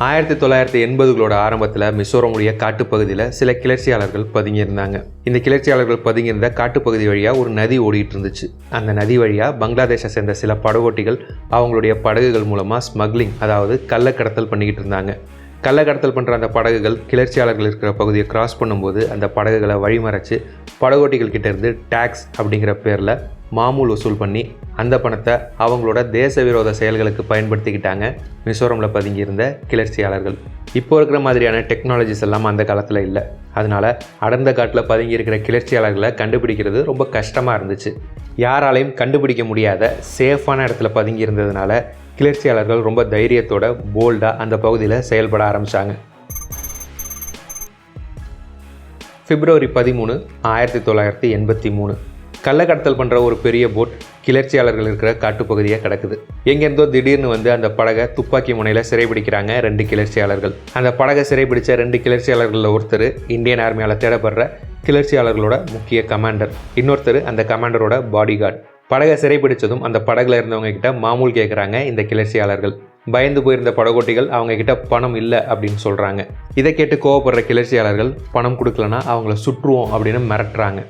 ஆயிரத்தி தொள்ளாயிரத்தி எண்பதுகளோட ஆரம்பத்தில் மிசோரமுடைய காட்டுப்பகுதியில் சில கிளர்ச்சியாளர்கள் பதுங்கியிருந்தாங்க. இந்த கிளர்ச்சியாளர்கள் பதுங்கியிருந்த காட்டுப்பகுதி வழியாக ஒரு நதி ஓடிட்டு இருந்துச்சு அந்த நதி வழியாக பங்களாதேஷை சேர்ந்த சில படகோட்டிகள் அவங்களுடைய படகுகள் மூலமாக ஸ்மக்லிங் அதாவது கள்ளக்கடத்தல் பண்ணிக்கிட்டு இருந்தாங்க கள்ளக்கடத்தல் பண்ணுற அந்த படகுகள் கிளர்ச்சியாளர்கள் இருக்கிற பகுதியை கிராஸ் பண்ணும்போது அந்த படகுகளை வழிமறைச்சு படகோட்டிகள் கிட்டேருந்து டேக்ஸ் அப்படிங்கிற பேரில் மாமூல் வசூல் பண்ணி அந்த பணத்தை அவங்களோட தேச விரோத செயல்களுக்கு பயன்படுத்திக்கிட்டாங்க மிசோரமில் பதுங்கியிருந்த கிளர்ச்சியாளர்கள். இப்போ இருக்கிற மாதிரியான டெக்னாலஜிஸ் எல்லாம் அந்த காலத்தில் இல்லை. அதனால் அடர்ந்த காட்டில் பதுங்கி இருக்கிற கிளர்ச்சியாளர்களை கண்டுபிடிக்கிறது ரொம்ப கஷ்டமாக இருந்துச்சு. யாராலையும் கண்டுபிடிக்க முடியாத சேஃபான இடத்துல பதுங்கி இருந்ததுனால கிளர்ச்சியாளர்கள் ரொம்ப தைரியத்தோட போல்டாக அந்த பகுதியில் செயல்பட ஆரம்பித்தாங்க பிப்ரவரி பதிமூணு ஆயிரத்தி தொள்ளாயிரத்தி எண்பத்தி மூணு. கள்ளக்கடத்தல் பண்ணுற ஒரு பெரிய போட் கிளர்ச்சியாளர்கள் இருக்கிற காட்டுப்பகுதியை கிடக்குது. எங்கேருந்தோ திடீர்னு வந்து அந்த படகை துப்பாக்கி முனையில் சிறைபிடிக்கிறாங்க ரெண்டு கிளர்ச்சியாளர்கள். அந்த படகை சிறைபிடித்த ரெண்டு கிளர்ச்சியாளர்களில் ஒருத்தர் இந்தியன் ஆர்மியால் தேடப்படுற கிளர்ச்சியாளர்களோட முக்கிய கமாண்டர். இன்னொருத்தர் அந்த கமாண்டரோட பாடி கார்டு படகை சிறைபிடித்ததும் அந்த படகுல இருந்தவங்க கிட்ட மாமூல் கேட்குறாங்க இந்த கிளர்ச்சியாளர்கள். பயந்து போயிருந்த படகோட்டிகள் அவங்க கிட்ட பணம் இல்லை அப்படின்னு சொல்கிறாங்க இதை கேட்டு கோவப்படுற கிளர்ச்சியாளர்கள் பணம் கொடுக்கலனா அவங்கள சுற்றுவோம் அப்படின்னு மிரட்டுறாங்க.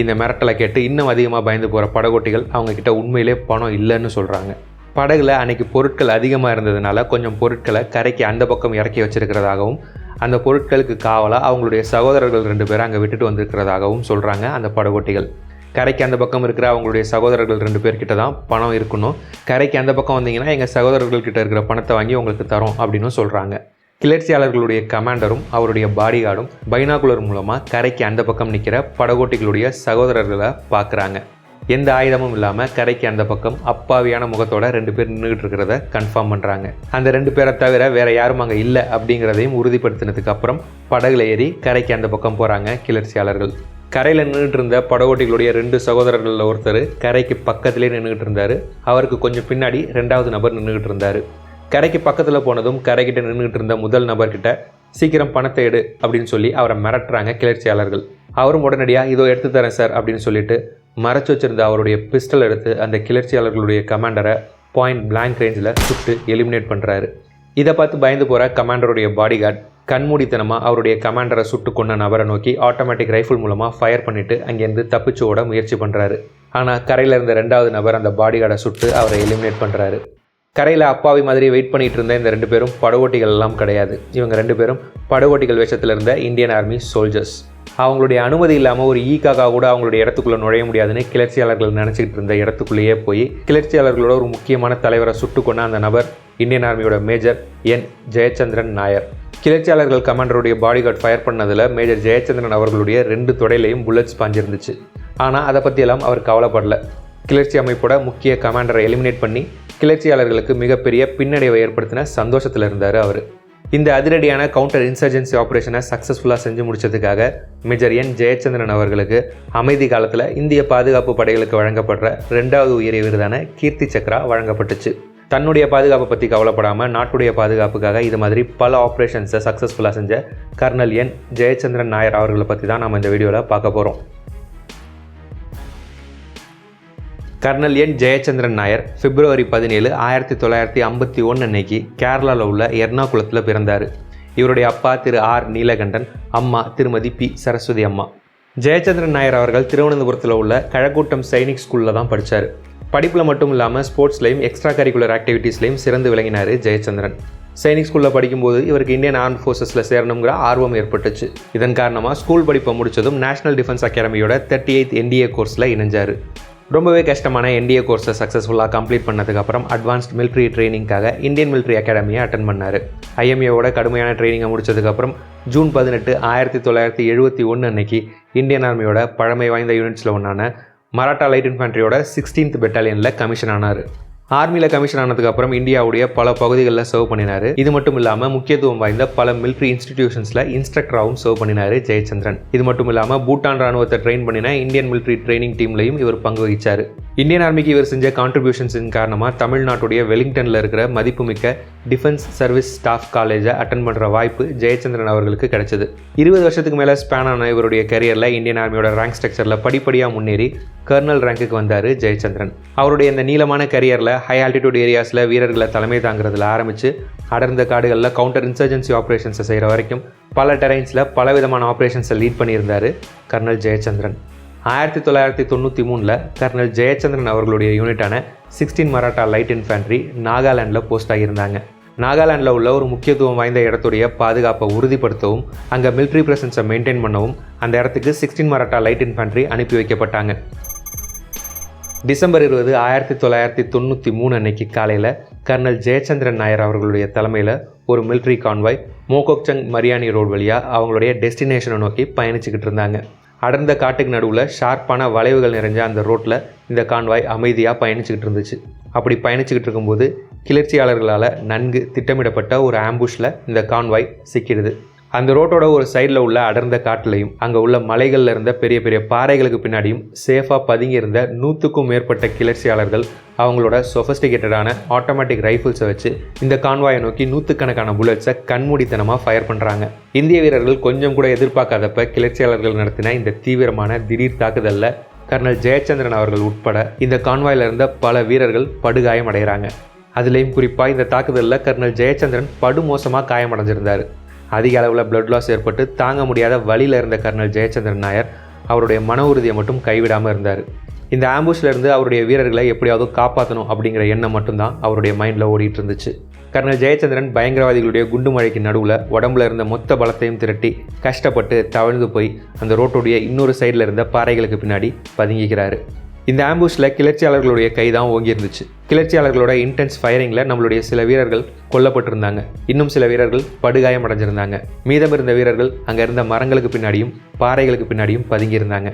இந்த மிரட்டலை கேட்டு இன்னும் அதிகமாக பயந்து போகிற படகோட்டிகள் அவங்கக்கிட்ட உண்மையிலே பணம் இல்லைன்னு சொல்கிறாங்க. படகுல அன்னைக்கு பொருட்கள் அதிகமாக இருந்ததுனால கொஞ்சம் பொருட்களை கரைக்கு அந்த பக்கம் இறக்கி வச்சிருக்கிறதாகவும் அந்த பொருட்களுக்கு காவலாக அவங்களுடைய சகோதரர்கள் ரெண்டு பேரும் அங்கே விட்டுட்டு வந்திருக்கிறதாகவும் சொல்கிறாங்க அந்த படகோட்டிகள். கரைக்கு அந்த பக்கம் இருக்கிற அவங்களுடைய சகோதரர்கள் ரெண்டு பேர்கிட்ட தான் பணம் இருக்கணும். கரைக்கு அந்த பக்கம் வந்தீங்கன்னா எங்கள் சகோதரர்கள் கிட்ட இருக்கிற பணத்தை வாங்கி உங்களுக்கு தரோம் அப்படின்னு சொல்கிறாங்க. கிளர்ச்சியாளர்களுடைய கமாண்டரும் அவருடைய பாடிகார்டும் பைனாகுலர் மூலமாக கரைக்கு அந்த பக்கம் நிற்கிற படகோட்டிகளுடைய சகோதரர்களை பார்க்குறாங்க எந்த ஆயுதமும் இல்லாமல் கரைக்கு அந்த பக்கம் அப்பாவியான முகத்தோட ரெண்டு பேர் நின்றுகிட்டு இருக்கிறத கன்ஃபார்ம் பண்ணுறாங்க அந்த ரெண்டு பேரை தவிர வேற யாரும் அங்கே இல்லை அப்படிங்கிறதையும் உறுதிப்படுத்தினதுக்கு அப்புறம் படகுல ஏறி கரைக்கு அந்த பக்கம் போகிறாங்க கிளர்ச்சியாளர்கள். கரையில் நின்றுட்டு இருந்த படகோட்டிகளுடைய ரெண்டு சகோதரர்களில் ஒருத்தர் கரைக்கு பக்கத்திலே நின்றுகிட்டு இருந்தார். அவருக்கு கொஞ்சம் பின்னாடி ரெண்டாவது நபர் நின்றுகிட்டு இருந்தார். கடைக்கு பக்கத்தில் போனதும் கரைக்கிட்ட நின்றுட்டு இருந்த முதல் நபர்கிட்ட சீக்கிரம் பணத்தை எடு அப்படின்னு சொல்லி அவரை மிரட்டுறாங்க கிளர்ச்சியாளர்கள். அவரும் உடனடியாக இதோ எடுத்து தரேன் சார் அப்படின்னு சொல்லிட்டு மறைச்சு வச்சிருந்த அவருடைய பிஸ்டல் எடுத்து அந்த கிளர்ச்சியாளர்களுடைய கமாண்டரை பாயிண்ட் பிளாங்க் ரேஞ்சில் சுட்டு எலிமினேட் பண்ணுறாரு இதை பார்த்து பயந்து போகிற கமாண்டருடைய பாடிகார்ட் கண்மூடித்தனமாக அவருடைய கமாண்டரை சுட்டு கொண்ட நபரை நோக்கி ஆட்டோமேட்டிக் ரைஃபிள் மூலமாக ஃபயர் பண்ணிவிட்டு அங்கேருந்து தப்பிச்சு ஓட முயற்சி பண்ணுறாரு ஆனால் கரையில் இருந்த ரெண்டாவது நபர் அந்த பாடிகார்டை சுட்டு அவரை எலிமினேட் பண்ணுறாரு கரையில் அப்பாவி மாதிரி வெயிட் பண்ணிகிட்டு இருந்த இந்த ரெண்டு பேரும் படகோட்டிகள் எல்லாம் கிடையாது. இவங்க ரெண்டு பேரும் படகோட்டிகள் வேஷத்தில் இருந்த இந்தியன் ஆர்மி சோல்ஜர்ஸ் அவங்களுடைய அனுமதி இல்லாமல் ஒரு ஈக்காக்கா கூட அவங்களுடைய இடத்துக்குள்ளே நுழைய முடியாதுன்னு கிளர்ச்சியாளர்கள் நினச்சிக்கிட்டு இருந்த இடத்துக்குள்ளேயே போய் கிளர்ச்சியாளர்களோட ஒரு முக்கியமான தலைவரை சுட்டு கொண்ட அந்த நபர் இந்தியன் ஆர்மியோட மேஜர் என் ஜெயச்சந்திரன் நாயர் கிளர்ச்சியாளர்கள் கமாண்டருடைய பாடிகார்ட் ஃபயர் பண்ணதில் மேஜர் ஜெயச்சந்திரன் அவர்களுடைய ரெண்டு தொடையிலையும் புல்லட்ஸ் பாஞ்சிருந்துச்சு. ஆனால் அதை பற்றியெல்லாம் அவர் கவலைப்படல. கிளர்ச்சி அமைப்போட முக்கிய கமாண்டரை எலிமினேட் பண்ணி கிளர்ச்சியாளர்களுக்கு மிகப்பெரிய பின்னடைவை ஏற்படுத்தின சந்தோஷத்தில் இருந்தார் அவர். இந்த அதிரடியான கவுண்டர் இன்சர்ஜென்சி ஆப்ரேஷனை சக்ஸஸ்ஃபுல்லாக செஞ்சு முடிச்சதுக்காக மேஜர் என் ஜெயச்சந்திரன் அவர்களுக்கு அமைதி காலத்தில் இந்திய பாதுகாப்பு படைகளுக்கு வழங்கப்படுற ரெண்டாவது உயரிய விருதான கீர்த்தி சக்ரா வழங்கப்பட்டுச்சு. தன்னுடைய பாதுகாப்பை பற்றி கவலைப்படாமல் நாட்டுடைய பாதுகாப்புக்காக இது மாதிரி பல ஆப்ரேஷன்ஸை சக்ஸஸ்ஃபுல்லாக செஞ்ச கர்னல் என் ஜெயச்சந்திரன் நாயர் அவர்களை பற்றி தான் நம்ம இந்த வீடியோவில் பார்க்க போகிறோம் கர்னல் என். ஜெயச்சந்திரன் நாயர் பிப்ரவரி பதினேழு ஆயிரத்தி தொள்ளாயிரத்தி ஐம்பத்தி ஒன்று அன்னைக்கு கேரளாவில் உள்ள எர்ணாகுளத்தில் பிறந்தார். இவருடைய அப்பா திரு ஆர். நீலகண்டன் அம்மா திருமதி பி. சரஸ்வதி அம்மா. ஜெயச்சந்திரன் நாயர் அவர்கள் திருவனந்தபுரத்தில் உள்ள கழக்கூட்டம் சைனிக் ஸ்கூலில் தான் படித்தார் படிப்பில் மட்டும் இல்லாமல் ஸ்போர்ட்ஸ்லையும் எக்ஸ்ட்ரா கரிக்குலர் ஆக்டிவிட்டீஸ்லையும் சிறந்து விளங்கினார் ஜெயச்சந்திரன். சைனிக் ஸ்கூலில் படிக்கும்போது இவருக்கு இந்தியன் ஆர்ம் ஃபோர்ஸஸில் சேரணுங்கிற ஆர்வம் ஏற்பட்டுச்சு. இதன் காரணமாக ஸ்கூல் படிப்பை முடித்ததும் நேஷனல் டிஃபென்ஸ் அகாடமியோட தேர்ட்டி எயித் என்டிஏ கோர்ஸில் இணைஞ்சார். ரொம்பவே கஷ்டமான என்டிஏ கோர்ஸை சக்ஸஸ்ஃபுல்லாக கம்ப்ளீட் பண்ணதுக்கப்புறம் அட்வான்ஸ்ட் மிலிட்ரி ட்ரைனிங்காக இந்தியன் மிலிட்ரி அகாடமியை அட்டன் பண்ணார். ஐஎம்ஏவோட கடுமையான ட்ரைனிங்கை முடிச்சதுக்கப்புறம் ஜூன் பதினெட்டு ஆயிரத்தி தொள்ளாயிரத்தி எழுபத்தி ஒன்று அன்னைக்கு இந்தியன் ஆர்மியோட பழமை வாய்ந்த யூனிட்ஸில் ஒன்றான மராட்டா லைட் இன்ஃபென்ட்ரியோட சிக்ஸ்டீன்த் பெட்டாலியனில் கமிஷன் ஆனார். ஆர்மியில் கமிஷன் ஆனதுக்கப்புறம் இந்தியாவுடைய பல பகுதிகளில் சர்வ் பண்ணினார். இது மட்டும் இல்லாமல் முக்கியத்துவம் வாய்ந்த பல மிலிட்ரி இன்ஸ்டிடியூஷன்ஸில் இன்ஸ்ட்ரக்டராகவும் சர்வ் பண்ணினார் ஜெயச்சந்திரன். இது மட்டும் இல்லாமல் பூட்டான் ராணுவத்தை ட்ரெயின் பண்ணின இந்தியன் மிலிட்ரி ட்ரைனிங் டீம்லையும் இவர் பங்கு வகிச்சார். இந்தியன் ஆர்மிக்கு இவர் செஞ்ச கான்ட்ரிபியூஷன்ஸின் காரணமாக தமிழ்நாட்டுடைய வெலிங்டனில் இருக்கிற மதிப்புமிக்க டிஃபென்ஸ் சர்வீஸ் ஸ்டாஃப் காலேஜை அட்டன் பண்ணுற வாய்ப்பு ஜெயச்சந்திரன் அவர்களுக்கு கிடைச்சது. இருபது வருஷத்துக்கு மேலே ஸ்பேன் ஆன இவருடைய கரியரில் இந்தியன் ஆர்மியோட ரேங்க் ஸ்ட்ரக்சரில் படிப்படியாக முன்னேறி கர்னல் ரேங்குக்கு வந்தார் ஜெயச்சந்திரன். அவருடைய இந்த நீளமான கரியரில் ஹை ஆல்டிடியூட் ஏரியாஸில் வீரர்களை தலைமை தாங்கிறதுல ஆரம்பித்து அடர்ந்த காடுகளில் கவுண்டர் இன்சர்ஜென்சி ஆப்ரேஷன்ஸை செய்கிற வரைக்கும் பல டெரைன்ஸில் பல விதமான ஆப்ரேஷன்ஸை லீட் பண்ணியிருந்தார் கர்னல் ஜெயச்சந்திரன். ஆயிரத்தி தொள்ளாயிரத்தி தொண்ணூற்றி மூணில் கர்னல் ஜெயச்சந்திரன் அவர்களுடைய யூனிட்டான சிக்ஸ்டீன் மராட்டா லைட் இன்ஃபேண்ட்ரி நாகாலாண்டில் போஸ்ட் ஆகியிருந்தாங்க நாகாலாண்டில் உள்ள ஒரு முக்கியத்துவம் வாய்ந்த இடத்துடைய பாதுகாப்பை உறுதிப்படுத்தவும் அங்கே மிலிட்ரி பிரசன்ஸை மெயின்டைன் பண்ணவும் அந்த இடத்துக்கு சிக்ஸ்டீன் மராட்டா லைட் இன்ஃபேண்ட்ரி அனுப்பி வைக்கப்பட்டாங்க. டிசம்பர் இருபது ஆயிரத்தி தொள்ளாயிரத்தி தொண்ணூற்றி மூணு அன்னைக்கு காலையில் கர்னல் ஜெயச்சந்திரன் நாயர் அவர்களுடைய தலைமையில் ஒரு military convoy Mokokchung Mariani road வழியாக அவங்களுடைய டெஸ்டினேஷனை நோக்கி பயணிச்சுக்கிட்டு இருந்தாங்க. அடர்ந்த காட்டுக்கு நடுவில் ஷார்ப்பான வளைவுகள் நிறைஞ்ச அந்த ரோட்டில் இந்த கான்வாய் அமைதியாக பயணிச்சுக்கிட்டு இருந்துச்சு. அப்படி பயணிச்சுக்கிட்டு இருக்கும்போது கிளர்ச்சியாளர்களால் நன்கு திட்டமிடப்பட்ட ஒரு ஆம்புஷில் இந்த கான்வாய் சிக்கிடுது. அந்த ரோட்டோட ஒரு சைடில் உள்ள அடர்ந்த காட்டிலையும் அங்கே உள்ள மலைகளில் இருந்த பெரிய பெரிய பாறைகளுக்கு பின்னாடியும் சேஃபாக பதுங்கி இருந்த நூற்றுக்கும் மேற்பட்ட கிளர்ச்சியாளர்கள் அவங்களோட சொஃபஸ்டிகேட்டடான ஆட்டோமேட்டிக் ரைஃபிள்ஸை வச்சு இந்த கான்வாயை நோக்கி நூற்றுக்கணக்கான புல்லட்ஸை கண்மூடித்தனமாக ஃபயர் பண்ணுறாங்க இந்திய வீரர்கள் கொஞ்சம் கூட எதிர்பார்க்காதப்ப கிளர்ச்சியாளர்கள் நடத்தின இந்த தீவிரமான திடீர் தாக்குதலில் கர்னல் ஜெயச்சந்திரன் அவர்கள் உட்பட இந்த கான்வாயில் இருந்த பல வீரர்கள் படுகாயம் அடைகிறாங்க அதுலேயும் குறிப்பாக இந்த தாக்குதலில் கர்னல் ஜெயச்சந்திரன் படுமோசமாக காயமடைஞ்சிருந்தார். அதிக அளவில் பிளட் லாஸ் ஏற்பட்டு தாங்க முடியாத வழியில் இருந்த கர்னல் ஜெயச்சந்திரன் நாயர் அவருடைய மன உறுதியை மட்டும் கைவிடாமல் இருந்தார். இந்த ஆம்புஷ்லேருந்து அவருடைய வீரர்களை எப்படியாவது காப்பாற்றணும் அப்படிங்கிற எண்ணம் மட்டும்தான் அவருடைய மைண்டில் ஓடிட்டு இருந்துச்சு. கர்னல் ஜெயச்சந்திரன் பயங்கரவாதிகளுடைய குண்டு மழைக்கு நடுவில் உடம்புல இருந்த மொத்த பலத்தையும் திரட்டி கஷ்டப்பட்டு தவழ்ந்து போய் அந்த ரோட்டுடைய இன்னொரு சைடில் இருந்த பாறைகளுக்கு பின்னாடி பதுங்கிக்கிறாரு. இந்த ஆம்புஷில் கிளர்ச்சியாளர்களுடைய கை தான் ஓங்கி இருந்துச்சு. கிளர்ச்சியாளர்களோட இன்டென்ஸ் ஃபயரிங்கில் நம்மளுடைய சில வீரர்கள் கொல்லப்பட்டிருந்தாங்க. இன்னும் சில வீரர்கள் படுகாயம் அடைஞ்சிருந்தாங்க. மீதம் இருந்த வீரர்கள் அங்கே இருந்த மரங்களுக்கு பின்னாடியும் பாறைகளுக்கு பின்னாடியும் பதுங்கியிருந்தாங்க.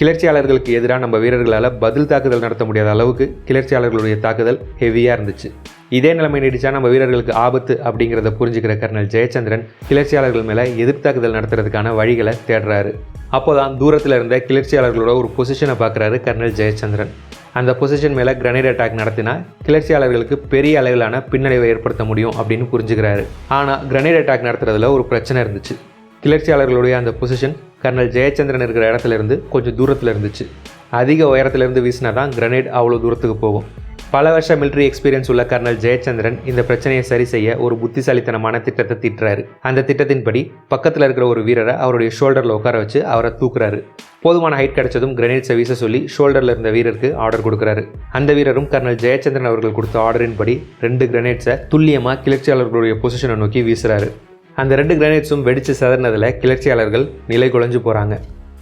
கிளர்ச்சியாளர்களுக்கு எதிராக நம்ம வீரர்களால் பதில் தாக்குதல் நடத்த முடியாத அளவுக்கு கிளர்ச்சியாளர்களுடைய தாக்குதல் ஹெவியாக இருந்துச்சு. இதே நிலைமை நீடிச்சா நம்ம வீரர்களுக்கு ஆபத்து அப்படிங்கிறத புரிஞ்சுக்கிற கர்னல் ஜெயச்சந்திரன் கிளர்ச்சியாளர்கள் மேலே எதிர்த்தாக்குதல் நடத்துறதுக்கான வழிகளை தேடுறாரு. அப்போதான் தூரத்தில் இருந்த கிளர்ச்சியாளர்களோட ஒரு பொசிஷனை பார்க்குறாரு கர்னல் ஜெயச்சந்திரன். அந்த பொசிஷன் மேலே கிரனேட் அட்டாக் நடத்தினா கிளர்ச்சியாளர்களுக்கு பெரிய அளவிலான பின்னடைவை ஏற்படுத்த முடியும் அப்படின்னு புரிஞ்சுக்கிறாரு. ஆனால் கிரனேட் அட்டாக் நடத்துறதுல ஒரு பிரச்சனை இருந்துச்சு. கிளர்ச்சியாளர்களுடைய அந்த பொசிஷன் கர்னல் ஜெயச்சந்திரன் இருக்கிற இடத்துல இருந்து கொஞ்சம் தூரத்தில் இருந்துச்சு. அதிக உயரத்திலிருந்து வீசினா தான் கிரனேட் அவ்வளோ தூரத்துக்கு போகும். பல வருஷ மிலிட்ரி எக்ஸ்பீரியன்ஸ் உள்ள கர்னல் ஜெயச்சந்திரன் இந்த பிரச்சனையை சரி செய்ய ஒரு புத்திசாலித்தனமான திட்டத்தை திட்டுறாரு. அந்த திட்டத்தின்படி பக்கத்தில் இருக்கிற ஒரு வீரரை அவருடைய ஷோல்டரில் உட்கார வச்சு அவரை தூக்குறாரு. போதுமான ஹைட் கிடைச்சதும் கிரனேட்ஸை வீச சொல்லி ஷோல்டரில் இருந்த வீரருக்கு ஆர்டர் கொடுக்குறாரு. அந்த வீரரும் கர்னல் ஜெயச்சந்திரன் அவர்கள் கொடுத்த ஆர்டரின்படி ரெண்டு கிரனேட்ஸை துல்லியமாக கிளர்ச்சியாளர்களுடைய பொசிஷனை நோக்கி வீசுறாரு. அந்த ரெண்டு கிரனேட்ஸும் வெடித்து சதறினதில் கிளர்ச்சியாளர்கள் நிலை குலைஞ்சு போகிறாங்க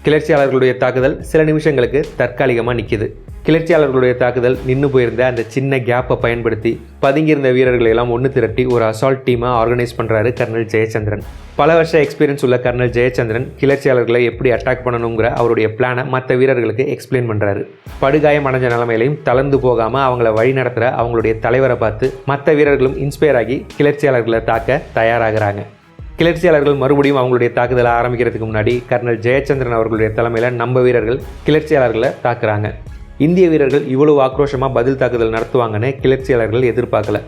கிளர்ச்சியாளர்களுடைய தாக்குதல் சில நிமிஷங்களுக்கு தற்காலிகமாக நிற்கிது கிளர்ச்சியாளர்களுடைய தாக்குதல் நின்று போயிருந்த அந்த சின்ன கேப்பை பயன்படுத்தி பதுங்கியிருந்த வீரர்களை எல்லாம் ஒன்று திரட்டி ஒரு அசால்ட் டீமாக ஆர்கனைஸ் பண்ணுறாரு கர்னல் ஜெயச்சந்திரன். பல வருஷ எக்ஸ்பீரியன்ஸ் உள்ள கர்னல் ஜெயச்சந்திரன் கிளர்ச்சியாளர்களை எப்படி அட்டாக் பண்ணணுங்கிற அவருடைய பிளானை மற்ற வீரர்களுக்கு எக்ஸ்பிளைன் பண்ணுறாரு படுகாயம் அடைஞ்ச நிலைமையிலையும் தளர்ந்து போகாமல் அவங்கள வழி நடத்துகிற அவங்களுடைய தலைவரை பார்த்து மற்ற வீரர்களும் இன்ஸ்பயர் ஆகி கிளர்ச்சியாளர்களை தாக்க தயாராகிறாங்க. கிளர்ச்சியாளர்கள் மறுபடியும் அவங்களுடைய தாக்குதலை ஆரம்பிக்கிறதுக்கு முன்னாடி கர்னல் ஜெயச்சந்திரன் அவர்களுடைய தலைமையில் நம்ம வீரர்கள் கிளர்ச்சியாளர்களை தாக்குறாங்க. இந்திய வீரர்கள் இவ்வளவு ஆக்ரோஷமாக பதில் தாக்குதல் நடத்துவாங்கன்னு கிளர்ச்சியாளர்கள் எதிர்பார்க்கல.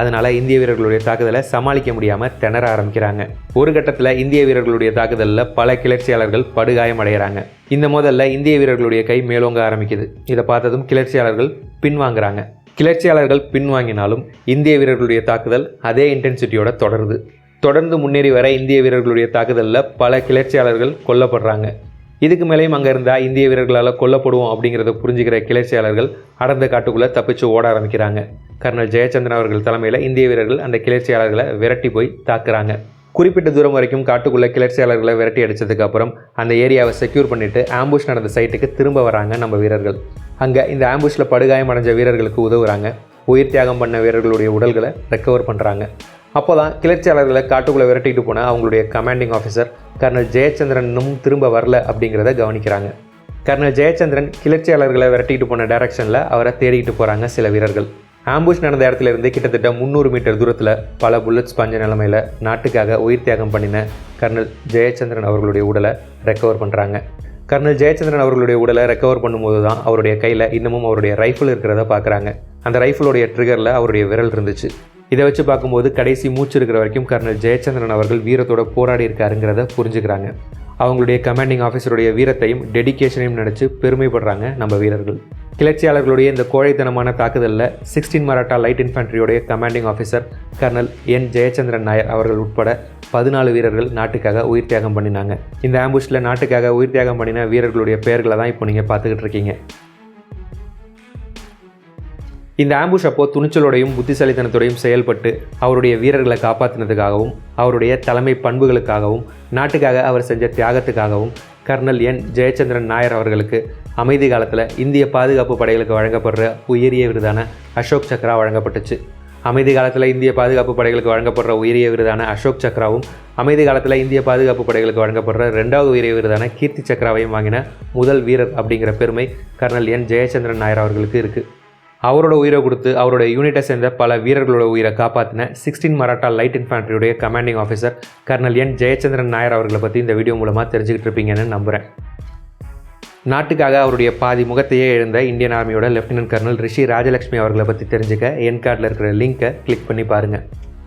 அதனால் இந்திய வீரர்களுடைய தாக்குதலை சமாளிக்க முடியாமல் திணற ஆரம்பிக்கிறாங்க. ஒரு கட்டத்தில் இந்திய வீரர்களுடைய தாக்குதலில் பல கிளர்ச்சியாளர்கள் படுகாயம் அடைகிறாங்க இந்த முதல்ல இந்திய வீரர்களுடைய கை மேலோங்க ஆரம்பிக்குது. இதை பார்த்ததும் கிளர்ச்சியாளர்கள் பின்வாங்குறாங்க. கிளர்ச்சியாளர்கள் பின்வாங்கினாலும் இந்திய வீரர்களுடைய தாக்குதல் அதே இன்டென்சிட்டியோட தொடருது. தொடர்ந்து முன்னேறி வர இந்திய வீரர்களுடைய தாக்குதலில் பல கிளர்ச்சியாளர்கள் கொல்லப்படுறாங்க. இதுக்கு மேலேயும் அங்கே இருந்தால் இந்திய வீரர்களால் கொல்லப்படுவோம் அப்படிங்கிறத புரிஞ்சுக்கிற கிளர்ச்சியாளர்கள் அடர்ந்த காட்டுக்குள்ளே தப்பிச்சு ஓட ஆரம்பிக்கிறாங்க. கர்னல் ஜெயச்சந்திரன் அவர்கள் தலைமையில் இந்திய வீரர்கள் அந்த கிளர்ச்சியாளர்களை விரட்டி போய் தாக்குறாங்க. குறிப்பிட்ட தூரம் வரைக்கும் காட்டுக்குள்ளே கிளர்ச்சியாளர்களை விரட்டி அடித்ததுக்கப்புறம் அந்த ஏரியாவை செக்யூர் பண்ணிவிட்டு ஆம்புஷ் நடந்த சைட்டுக்கு திரும்ப வராங்க நம்ம வீரர்கள். அங்கே இந்த ஆம்புஷில் படுகாயம் அடைஞ்ச வீரர்களுக்கு உதவுறாங்க. உயிர் தியாகம் பண்ண வீரர்களுடைய உடல்களை ரெக்கவர் பண்ணுறாங்க அப்போ தான் கிளர்ச்சியாளர்களை காட்டுக்குள்ளே விரட்டிட்டு போன அவங்களுடைய கமாண்டிங் ஆஃபீஸர் கர்னல் ஜெயச்சந்திரன் இன்னும் திரும்ப வரல அப்படிங்கிறத கவனிக்கிறாங்க. கர்னல் ஜெயச்சந்திரன் கிளர்ச்சியாளர்களை விரட்டிட்டு போன டைரக்ஷனில் அவரை தேடிட்டு போகிறாங்க சில வீரர்கள். ஆம்புஷ் நடந்த இடத்துல இருந்து கிட்டத்தட்ட முந்நூறு மீட்டர் தூரத்தில் பல புல்லட்ஸ் பஞ்ச நிலைமையில் நாட்டுக்காக உயிர் தியாகம் பண்ணின கர்னல் ஜெயச்சந்திரன் அவர்களுடைய உடலை ரெக்கவர் பண்ணுறாங்க கர்னல் ஜெயச்சந்திரன் அவர்களுடைய உடலை ரெக்கவர் பண்ணும்போது தான் அவருடைய கையில் இன்னமும் அவருடைய ரைஃபிள் இருக்கிறத பார்க்குறாங்க அந்த ரைஃபிளுடைய ட்ரிகரில் அவருடைய விரல் இருந்துச்சு. இதை வச்சு பார்க்கும்போது கடைசி மூச்சு இருக்கிற வரைக்கும் கர்னல் ஜெயச்சந்திரன் அவர்கள் வீரத்தோட போராடி இருக்காருங்கிறத புரிஞ்சுக்கிறாங்க. அவங்களுடைய கமாண்டிங் ஆஃபீஸருடைய வீரத்தையும் டெடிகேஷனையும் நினச்சி பெருமைப்படுறாங்க நம்ம வீரர்கள். கிளர்ச்சியாளர்களுடைய இந்த கோழைத்தனமான தாக்குதலில் sixteen Maratha light இன்ஃபேண்ட்ரியோடைய commanding officer colonel N Jayachandran Nair அவர்கள் உட்பட பதினாலு வீரர்கள் நாட்டுக்காக உயிர் தியாகம் பண்ணினாங்க. இந்த ஆம்புஷில் நாட்டுக்காக உயிர் தியாகம் பண்ணின வீரர்களுடைய பெயர்களை தான் இப்போ நீங்கள் பார்த்துக்கிட்டு இருக்கீங்க. இந்த ஆம்புஷ் அப்போ துணிச்சலோடையும் புத்திசாலித்தனத்தோடையும் செயல்பட்டு அவருடைய வீரர்களை காப்பாற்றினதுக்காகவும் அவருடைய தலைமை பண்புகளுக்காகவும் நாட்டுக்காக அவர் செஞ்ச தியாகத்துக்காகவும் கர்னல் என். ஜெயச்சந்திரன் நாயர் அவர்களுக்கு அமைதி காலத்தில் இந்திய பாதுகாப்பு படைகளுக்கு வழங்கப்படுற உயரிய விருதான அசோக் சக்ரா வழங்கப்பட்டுச்சு. அமைதி காலத்தில் இந்திய பாதுகாப்பு படைகளுக்கு வழங்கப்படுற உயரிய விருதான அசோக் சக்ராவும் அமைதி காலத்தில் இந்திய பாதுகாப்பு படைகளுக்கு வழங்கப்படுற ரெண்டாவது உயரிய விருதான கீர்த்தி சக்ராவையும் வாங்கின முதல் வீரர் அப்படிங்கிற பெருமை கர்னல் என். ஜெயச்சந்திரன் நாயர் அவர்களுக்கு இருக்குது அவரோட உயிரை கொடுத்து அவரோட யூனிட்டை சேர்ந்த பல வீரர்களோட உயிரை காப்பாற்றின sixteen Maratha light இன்ஃபேண்ட்ரியுடைய commanding officer colonel N Jayachandran Nair அவர்களை பற்றி இந்த வீடியோ மூலமாக தெரிஞ்சுக்கிட்டு இருப்பீங்கன்னு நம்புகிறேன் நாட்டுக்காக அவருடைய பாதி முகத்தையே எழுந்த இந்தியன் ஆர்மியோட லெஃப்டினன்ட் கர்னல் ரிஷி ராஜலக்ஷ்மி அவர்களை பற்றி தெரிஞ்சுக்க என் கார்டில் இருக்கிற லிங்க்கை கிளிக் பண்ணி பாருங்கள்